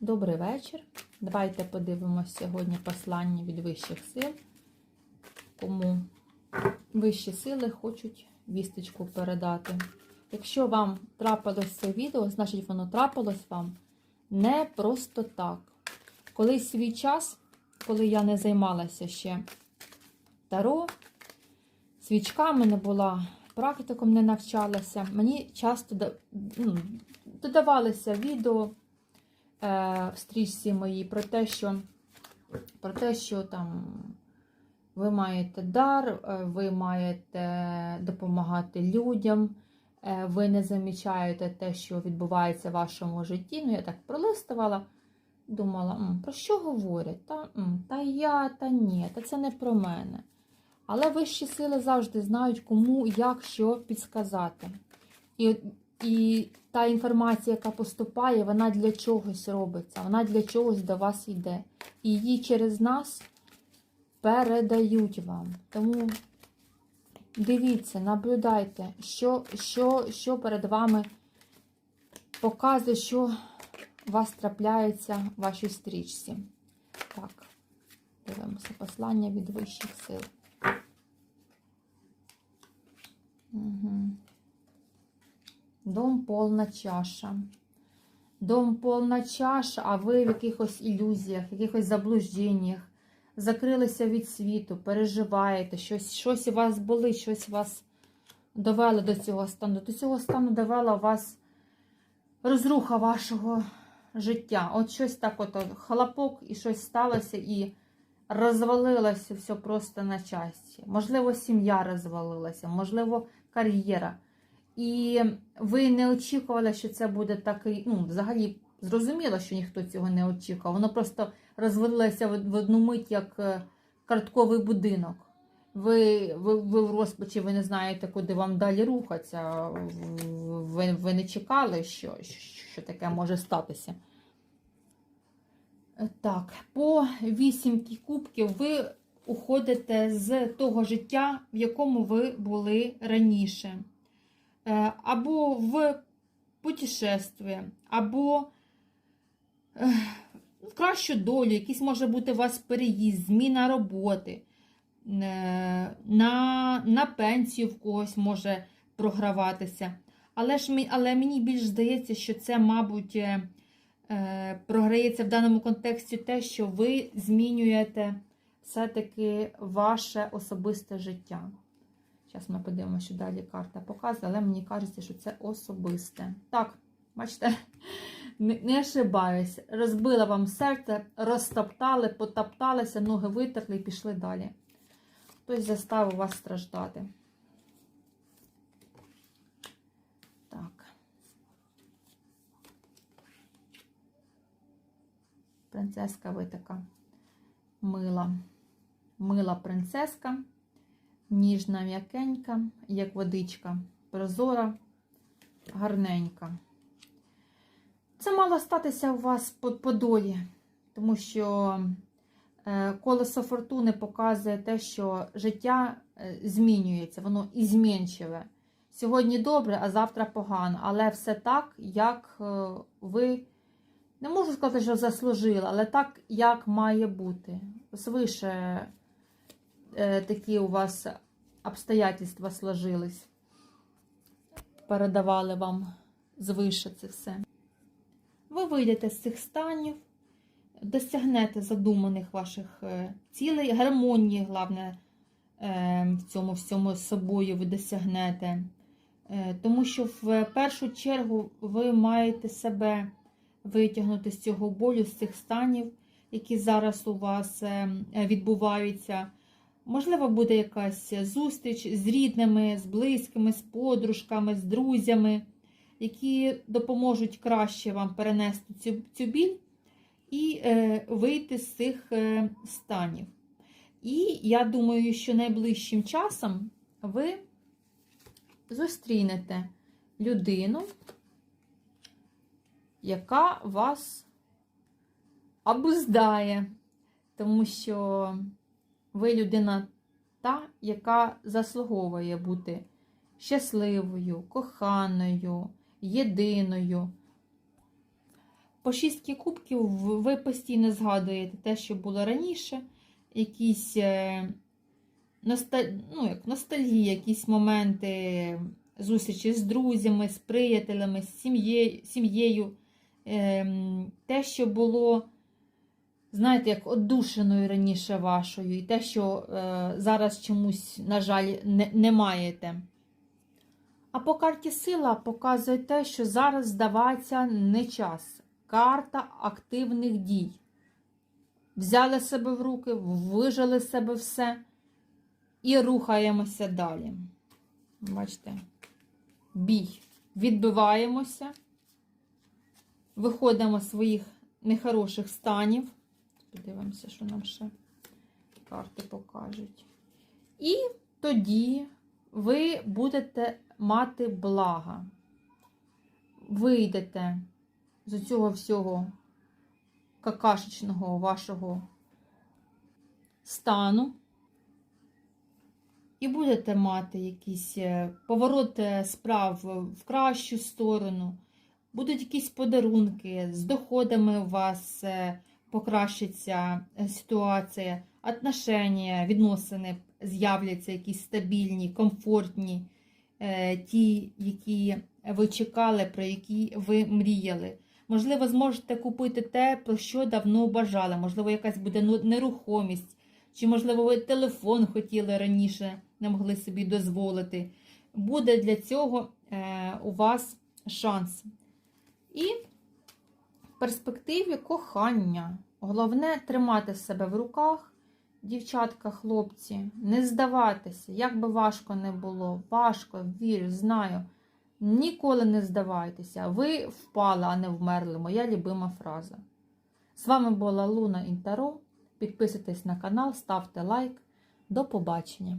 Добрий вечір. Давайте подивимося сьогодні послання від вищих сил. Кому вищі сили хочуть вісточку передати. Якщо вам трапилось це відео, значить воно трапилось вам не просто так. Колись свій час, коли я не займалася ще таро, свічками не була, практиком не навчалася, мені часто ну, додавалися відео в стрічці моїй про те, що, про те, що там ви маєте дар, е, ви маєте допомагати людям, е, ви не замічаєте те, що відбувається в вашому житті. Ну, я так пролистувала, думала, «М, про що говорять? Та, м, та я, та ні, та це не про мене. Але вищі сили завжди знають, кому, як, що підсказати. І, і та інформація, яка поступає, вона для чогось робиться, вона для чогось до вас йде. І її через нас передають вам. Тому дивіться, наблюдайте, що, що, що перед вами показує, що у вас трапляється в вашій стрічці. Так, дивимося послання від вищих сил. Угу. Дом повна чаша. Дом повна чаша, а ви в якихось ілюзіях, якихось заблужденнях, закрилися від світу, переживаєте, щось, щось у вас болить, щось вас довело до цього стану. До цього стану довела вас розруха вашого життя. От щось так, от хлопок, і щось сталося, і розвалилося все просто на часті. Можливо, сім'я розвалилася, можливо, кар'єра. І ви не очікували, що це буде такий. Ну, взагалі, зрозуміло, що ніхто цього не очікував. Воно просто розвалилося в одну мить як е, картковий будинок. Ви, ви, ви в розпачі, ви не знаєте, куди вам далі рухатися. Ви, ви не чекали, що, що таке може статися. Е, Так, по вісімки кубків ви уходите з того життя, в якому ви були раніше. Е, Або в путешествие, або е, в кращу долю, якийсь може бути у вас переїзд, зміна роботи. Е, На, на пенсію в когось може програватися. Але, ж, але мені більш здається, що це, мабуть, е, е, програється в даному контексті те, що ви змінюєте все-таки ваше особисте життя. Зараз ми подивимося, що далі карта показує, але мені кажеться, що це особисте. Так, бачите, не, ошибаюсь. Розбила вам серце, розтоптали, потопталися, ноги витерли і пішли далі. Хтось заставив вас страждати. Так. Принцеска ви мила. Мила принцеска, ніжна м'якенька, як водичка, прозора, гарненька. Це мало статися у вас по, по долі, тому що е, колесо фортуни показує те, що життя е, змінюється, воно і змінчиве. Сьогодні добре, а завтра погано. Але все так, як е, ви, не можу сказати, що заслужили, але так, як має бути. Свише такі у вас обстоятельства сложились. Передавали вам звише це все. Ви вийдете з цих станів, досягнете задуманих ваших е, цілей, гармонії, головне, е, в цьому всьому з собою ви досягнете. Е, Тому що в першу чергу ви маєте себе витягнути з цього болю, з цих станів, які зараз у вас е, відбуваються. Можливо, буде якась зустріч з рідними, з близькими, з подружками, з друзями, які допоможуть краще вам перенести цю, цю біль і е, вийти з цих е, станів. І я думаю, що найближчим часом ви зустрінете людину, яка вас обуздає, тому що ви людина та, яка заслуговує бути щасливою, коханою, єдиною. По шістки кубків ви постійно згадуєте те, що було раніше, якісь е, ну, як ностальгії, якісь моменти зустрічі з друзями, з приятелями, з сім'єю. Ем, те, що було, знаєте, як одушеною раніше вашою, і те, що е, зараз чомусь, на жаль, не, не маєте. А по карті сила показує те, що зараз здаватися не час. Карта активних дій. Взяли себе в руки, вижили себе все і рухаємося далі. Бачите, бій. Відбиваємося, виходимо з своїх нехороших станів. Подивимося, що нам ще карти покажуть. І тоді ви будете мати блага. Вийдете з цього всього какашечного вашого стану. І будете мати якісь е, поворот е, справ в кращу сторону. Будуть якісь подарунки, з доходами у вас е, покращиться е, ситуація, отношення, відносини з'являться якісь стабільні, комфортні, е, ті, які ви чекали, про які ви мріяли. Можливо, зможете купити те, про що давно бажали. Можливо, якась буде нерухомість, чи, можливо, ви телефон хотіли раніше, не могли собі дозволити. Буде для цього е, у вас шанс. І перспективі кохання. Головне тримати себе в руках, дівчатка, хлопці, не здаватися, як би важко не було. Важко, вірю, знаю. Ніколи не здавайтеся. Ви впали, а не вмерли. Моя любима фраза. З вами була Луна Інтаро. Підписуйтесь на канал, ставте лайк. До побачення!